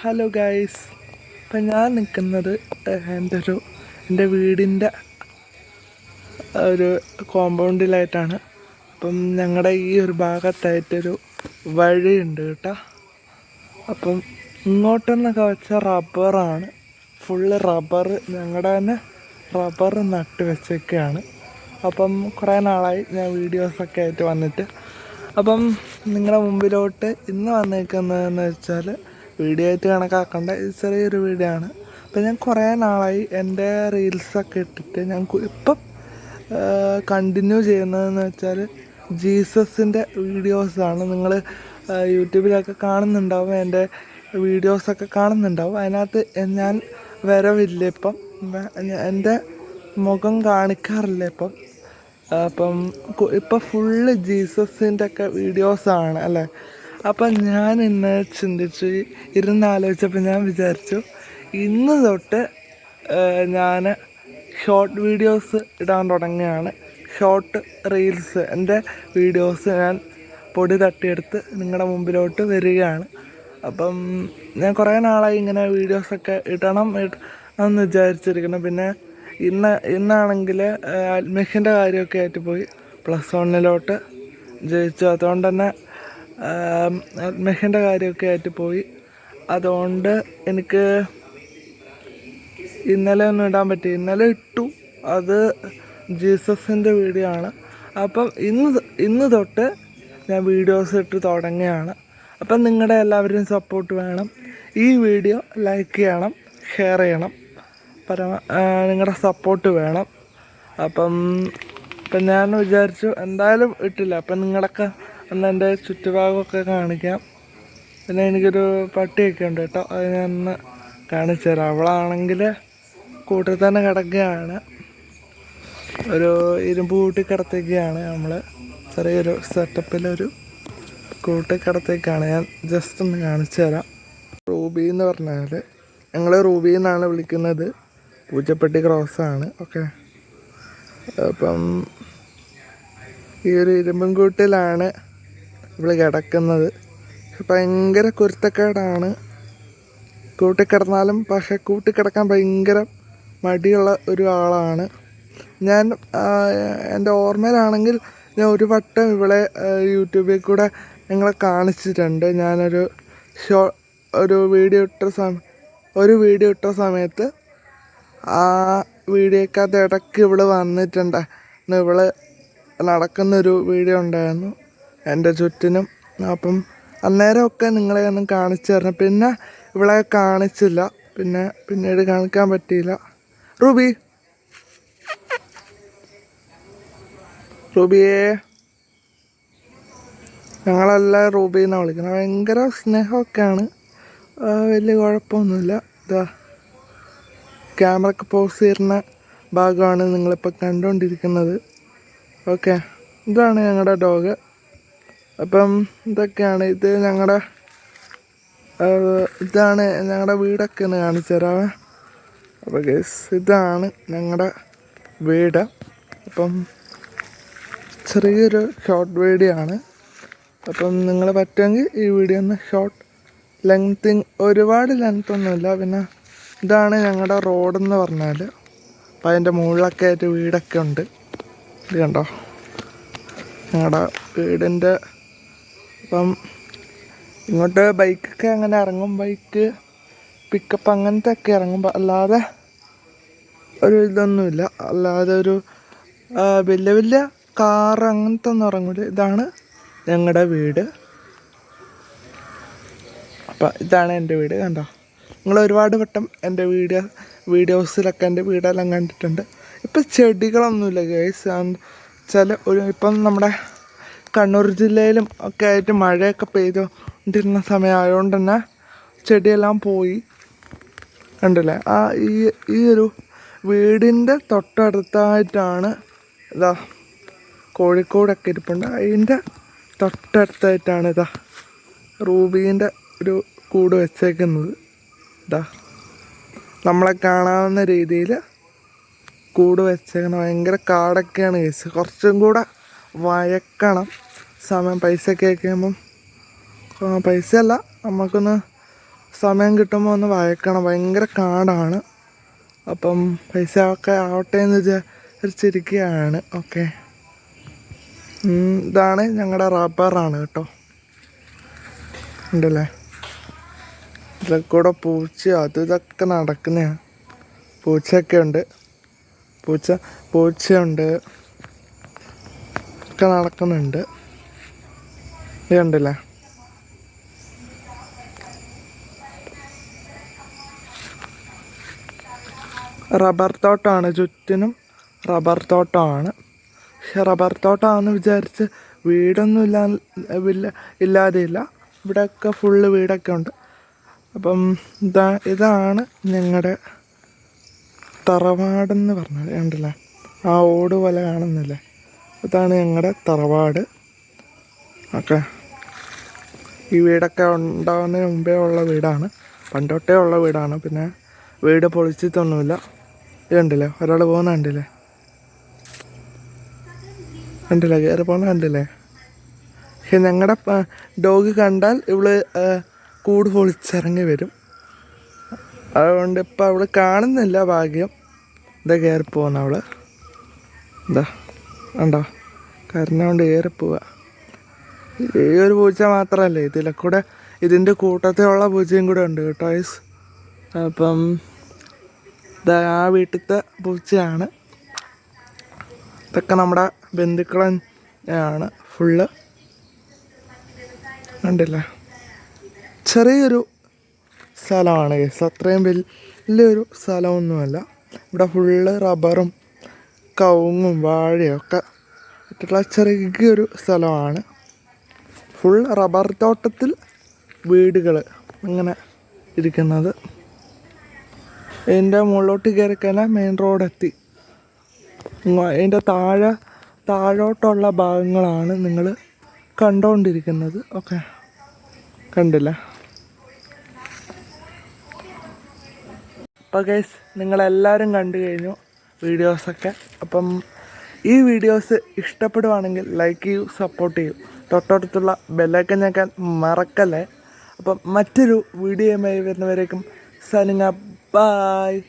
Hello guys ഇപ്പം ഞാൻ നിൽക്കുന്നത് എന്റെ ഒരു എന്റെ വീടിന്റെ ഒരു കോമ്പൗണ്ടിലായിട്ടാണ് അപ്പം ഞങ്ങളുടെ ഈ ഒരു ഭാഗത്തായിട്ടൊരു വഴിയുണ്ട് കേട്ടോ. അപ്പം ഇങ്ങോട്ടെന്നൊക്കെ വെച്ചാൽ റബ്ബറാണ്. ഫുള്ള് റബ്ബർ ഞങ്ങളുടെ തന്നെ റബ്ബർ നട്ട് വെച്ചൊക്കെയാണ്. അപ്പം കുറേ നാളായി ഞാൻ വീഡിയോസൊക്കെ ആയിട്ട് വന്നിട്ട്. അപ്പം നിങ്ങളുടെ മുമ്പിലോട്ട് ഇന്ന് വന്നേക്കുന്നതെന്ന് വെച്ചാൽ വീഡിയോ ആയിട്ട് കണക്കാക്കേണ്ട ചെറിയൊരു വീഡിയോ ആണ്. അപ്പം ഞാൻ കുറേ നാളായി എന്റെ റീൽസൊക്കെ ഇട്ടിട്ട് ഞാൻ ഇപ്പം കണ്ടിന്യൂ ചെയ്യുന്നതെന്ന് വെച്ചാൽ ജീസസിന്റെ വീഡിയോസാണ് നിങ്ങൾ യൂട്യൂബിലൊക്കെ കാണുന്നുണ്ടാവും. എന്റെ വീഡിയോസൊക്കെ കാണുന്നുണ്ടാവും. അതിനകത്ത് ഞാൻ വരവില്ല ഇപ്പം. എന്റെ മുഖം കാണിക്കാറില്ല ഇപ്പം. അപ്പം ഇപ്പം ഫുള്ള് ജീസസിന്റെ ഒക്കെ വീഡിയോസാണ് അല്ലേ? അപ്പം ഞാൻ ഇന്ന് ചിന്തിച്ചു ഇരുന്ന് ആലോചിച്ചപ്പോൾ ഞാൻ വിചാരിച്ചു ഇന്ന് തൊട്ട് ഞാൻ ഷോർട്ട് വീഡിയോസ് ഇടാൻ തുടങ്ങിയാണ് ഷോർട്ട് റീൽസ് എന്റെ വീഡിയോസ് ഞാൻ പൊടി തട്ടിയെടുത്ത് നിങ്ങളുടെ മുമ്പിലോട്ട് വരികയാണ്. അപ്പം ഞാൻ കുറേ നാളായി ഇങ്ങനെ വീഡിയോസൊക്കെ ഇടണം എന്ന് വിചാരിച്ചിരിക്കണം പിന്നെ ഇന്ന് ഇന്നാണെങ്കിൽ അഡ്മിഷന്റെ കാര്യമൊക്കെ ആയിട്ട് പോയി. പ്ലസ് വണ്ണിലോട്ട് ജയിച്ചു. അതുകൊണ്ട് തന്നെ അഡ്മിഷന്റെ കാര്യമൊക്കെ ആയിട്ട് പോയി. അതുകൊണ്ട് എനിക്ക് ഇന്നലെ ഒന്നും ഇടാൻ പറ്റി. ഇന്നലെ ഇട്ടു. അത് ജീസസിന്റെ വീഡിയോ ആണ് അപ്പം ഇന്ന് ഇന്ന് തൊട്ട് ഞാൻ വീഡിയോസ് ഇട്ട് തുടങ്ങുകയാണ്. അപ്പം നിങ്ങളുടെ എല്ലാവരുടെയും സപ്പോർട്ട് വേണം. ഈ വീഡിയോ ലൈക്ക് ചെയ്യണം ഷെയർ ചെയ്യണം. പരമ നിങ്ങളുടെ സപ്പോർട്ട് വേണം. അപ്പം ഇപ്പം ഞാൻ വിചാരിച്ചു എന്തായാലും ഇട്ടില്ല. അപ്പം നിങ്ങളൊക്കെ ഒന്ന് എന്റെ ചുറ്റുഭാഗമൊക്കെ കാണിക്കാം. പിന്നെ എനിക്കൊരു പട്ടിയൊക്കെ ഉണ്ട് കേട്ടോ. അത് ഞാൻ ഒന്ന് കാണിച്ചു തരാം. അവളാണെങ്കിൽ കൂട്ടിൽ തന്നെ കിടക്കുകയാണ്. ഒരു ഇരുമ്പ് കൂട്ടി കിടത്തേക്കാണ് നമ്മൾ ചെറിയൊരു സെറ്റപ്പിലൊരു കൂട്ടി കിടത്തേക്കാണ് ഞാൻ ജസ്റ്റ് ഒന്ന് കാണിച്ചു തരാം. റൂബി എന്ന് പറഞ്ഞാൽ ഞങ്ങൾ റൂബി എന്നാണ് വിളിക്കുന്നത്. പൂച്ചപ്പെട്ടി ക്രോസാണ് ഓക്കെ. അപ്പം ഈ ഒരു ഇരുമ്പും കൂട്ടിലാണ് ഇവിടെ കിടക്കുന്നത്. ഭയങ്കര കുരുത്തക്കേടാണ്. കൂട്ടിക്കിടന്നാലും പക്ഷെ കൂട്ടിക്കിടക്കാൻ ഭയങ്കര മടിയുള്ള ഒരു ആളാണ്. ഞാൻ എന്റെ ഓർമ്മയിലാണെങ്കിൽ ഞാൻ ഒരു വട്ടം ഇവിടെ യൂട്യൂബിൽ കൂടെ ഞങ്ങളെ കാണിച്ചിട്ടുണ്ട്. ഞാനൊരു ഷോ ഒരു വീഡിയോ ഇട്ട സമയം ഒരു വീഡിയോ ഇട്ട സമയത്ത് ആ വീഡിയോക്കകത്ത് ഇടയ്ക്ക് ഇവൾ വന്നിട്ടുണ്ട്. ഇവൾ നടക്കുന്നൊരു വീഡിയോ ഉണ്ടായിരുന്നു. എന്റെ ചുറ്റിനും. അപ്പം അന്നേരമൊക്കെ നിങ്ങളെ ഒന്നും കാണിച്ചു തരണം. പിന്നെ ഇവിടെ കാണിച്ചില്ല. പിന്നെ പിന്നീട് കാണിക്കാൻ പറ്റിയില്ല. റൂബി. റൂബിയെ. ഞങ്ങളെല്ലാം റൂബി എന്നാണ് വിളിക്കുന്നത്. ഭയങ്കര സ്നേഹമൊക്കെയാണ്. വലിയ കുഴപ്പമൊന്നുമില്ല. ഇതാ ക്യാമറക്ക് പോസ് ചെയ്യുന്ന ഭാഗമാണ് നിങ്ങളിപ്പോൾ കണ്ടുകൊണ്ടിരിക്കുന്നത്. ഓക്കെ. ഇതാണ് ഞങ്ങളുടെ ഡോഗ്. അപ്പം ഇതൊക്കെയാണ്. ഇത് ഞങ്ങളുടെ ഇതാണ് ഞങ്ങളുടെ വീടൊക്കെ ഒന്ന് കാണിച്ചു തരാമേ അപ്പോൾ ഗസ് ഇതാണ് ഞങ്ങളുടെ വീട്. അപ്പം ചെറിയൊരു ഷോർട്ട് വീഡിയോ ആണ്. അപ്പം നിങ്ങൾ പറ്റുമെങ്കിൽ ഈ വീഡിയോ ഒന്ന് ഷോർട്ട് ലെങ്തിങ് ഒരുപാട് ലെങ്ത് ഒന്നുമില്ല. പിന്നെ ഇതാണ് ഞങ്ങളുടെ റോഡെന്ന് പറഞ്ഞാൽ അപ്പം അതിന്റെ മുകളിലൊക്കെ ആയിട്ട് വീടൊക്കെ ഉണ്ട്. ഇത് കണ്ടോ? ഞങ്ങളുടെ വീടിന്റെ അപ്പം ഇങ്ങോട്ട് ബൈക്കൊക്കെ അങ്ങനെ ഇറങ്ങും. ബൈക്ക് പിക്കപ്പ് അങ്ങനത്തെ ഒക്കെ ഇറങ്ങുമ്പോൾ അല്ലാതെ ഒരു ഇതൊന്നുമില്ല. അല്ലാതെ ഒരു വലിയ വലിയ കാർ അങ്ങനത്തെ ഒന്നും ഇറങ്ങില്ല ഇതാണ് ഞങ്ങളുടെ വീട്. അപ്പം ഇതാണ് എന്റെ വീട്. കണ്ടോ? നിങ്ങൾ ഒരുപാട് വട്ടം എന്റെ വീഡിയോ വീഡിയോസിലൊക്കെ എന്റെ വീടെല്ലാം കണ്ടിട്ടുണ്ട്. ഇപ്പം ചെടികളൊന്നുമില്ല ഗൈസ് ചില ഒരു ഇപ്പം നമ്മുടെ കണ്ണൂർ ജില്ലയിലും ഒക്കെ ആയിട്ട് മഴയൊക്കെ പെയ്തുകൊണ്ടിരുന്ന സമയമായതുകൊണ്ട് തന്നെ ചെടിയെല്ലാം പോയി. കണ്ടില്ലേ? ആ ഈ ഈ ഒരു വീടിന്റെ തൊട്ടടുത്തായിട്ടാണ് ഇതാ കോഴിക്കോടൊക്കെ ഇരിപ്പുണ്ട്. അതിന്റെ തൊട്ടടുത്തായിട്ടാണ് ഇതാ റൂബീന്റെ ഒരു കൂട് വെച്ചേക്കുന്നത്. ഇതാ നമ്മളെ കാണാവുന്ന രീതിയിൽ കൂട് വെച്ചേക്കണം ഭയങ്കര കാടൊക്കെയാണ് കേസ് കുറച്ചും കൂടെ വയക്കണം. സമയം പൈസ ഒക്കെ ആക്കുമ്പം പൈസ അല്ല നമുക്കൊന്ന് സമയം കിട്ടുമ്പോൾ ഒന്ന് വഴക്കണം ഭയങ്കര കാടാണ്. അപ്പം പൈസ ഒക്കെ ആവട്ടെ എന്ന് വിചാരിച്ചിരിക്കുകയാണ്. ഓക്കെ. ഇതാണ് ഞങ്ങളുടെ റബ്ബറാണ് കേട്ടോ. ഉണ്ടല്ലേ? ഇതിൽ കൂടെ പൂച്ച അത് ഇതൊക്കെ നടക്കുന്നതാണ് പൂച്ചയൊക്കെ ഉണ്ട്. പൂച്ച പൂച്ചയുണ്ട്. ഒക്കെ നടക്കുന്നുണ്ട്. ഇത് കണ്ടില്ലേ? റബ്ബർ തോട്ടമാണ് ചുറ്റിനും റബ്ബർ തോട്ടമാണ് പക്ഷെ റബ്ബർ തോട്ടമാണെന്ന് വിചാരിച്ച് വീടൊന്നും ഇല്ലാ ഇല്ല ഇല്ലാതെയില്ല. ഇവിടെയൊക്കെ ഫുള്ള് വീടൊക്കെ ഉണ്ട്. അപ്പം ഇതാ ഇതാണ് ഞങ്ങളുടെ തറവാടെന്ന് പറഞ്ഞത്. കണ്ടില്ലേ? ആ ഓട് പോലെ കാണുന്നില്ലേ? ഇതാണ് ഞങ്ങളുടെ തറവാട്. ഓക്കെ ഈ വീടൊക്കെ ഉണ്ടാകുന്നതിന് മുമ്പേ ഉള്ള വീടാണ്. പണ്ടോട്ടേ ഉള്ള വീടാണ്. പിന്നെ വീട് പൊളിച്ചിട്ടൊന്നുമില്ല. ഇത് കണ്ടില്ലേ? ഒരാൾ പോകുന്ന കണ്ടില്ലേ? കണ്ടില്ലേ? കയറി പോകുന്ന കണ്ടില്ലേ? പക്ഷെ ഞങ്ങളുടെ ഡോഗ് കണ്ടാൽ ഇവൾ കൂട് പൊളിച്ചിറങ്ങി വരും. അതുകൊണ്ട് ഇപ്പം അവൾ കാണുന്നില്ല ഭാഗ്യം. ഇതാ കയറി പോകുന്ന അവൾ. എന്താ കരഞ്ഞോണ്ട് ഏറെ പോവുക ഈ ഒരു പൂച്ച മാത്രമല്ല ഇതിലെ കൂടെ ഇതിന്റെ കൂട്ടത്തിലുള്ള പൂച്ചയും കൂടെ ഉണ്ട് കേട്ടോ ഐസ് അപ്പം ആ വീട്ടിലത്തെ പൂച്ചയാണ്. ഇതൊക്കെ നമ്മുടെ ബന്ധുക്കളെ ആണ് ഫുള്ള് കണ്ടില്ല? ചെറിയൊരു സ്ഥലമാണ് കേസ് അത്രയും വലിയൊരു സ്ഥലമൊന്നുമല്ല. ഇവിടെ ഫുള്ള് റബ്ബറും കവുങ്ങും വാഴയൊക്കെ ഇട്ടിട്ടുള്ള ചെറിയൊരു സ്ഥലമാണ്. ഫുൾ റബ്ബർ തോട്ടത്തിൽ വീടുകൾ ഇങ്ങനെ ഇരിക്കുന്നത്. എന്റെ മുകളിലോട്ട് കയറി കഴിഞ്ഞാൽ മെയിൻ റോഡ് എത്തി. ഇതിന്റെ താഴെ താഴോട്ടുള്ള ഭാഗങ്ങളാണ് നിങ്ങൾ കണ്ടുകൊണ്ടിരിക്കുന്നത് ഓക്കെ. കണ്ടില്ല? അപ്പോൾ ഗൈസ് നിങ്ങളെല്ലാവരും കണ്ടു കഴിഞ്ഞു. വീഡിയോസൊക്കെ. അപ്പം ഈ വീഡിയോസ് ഇഷ്ടപ്പെടുവാണെങ്കിൽ ലൈക്ക് ചെയ്യൂ സപ്പോർട്ട് ചെയ്യൂ. തൊട്ടടുത്തുള്ള ബെല്ലൈക്കൻ ഞെക്കാൻ മറക്കല്ലേ. അപ്പം മറ്റൊരു വീഡിയോയുമായി വരുന്നവരേക്കും സനിങ്ങ ബായ്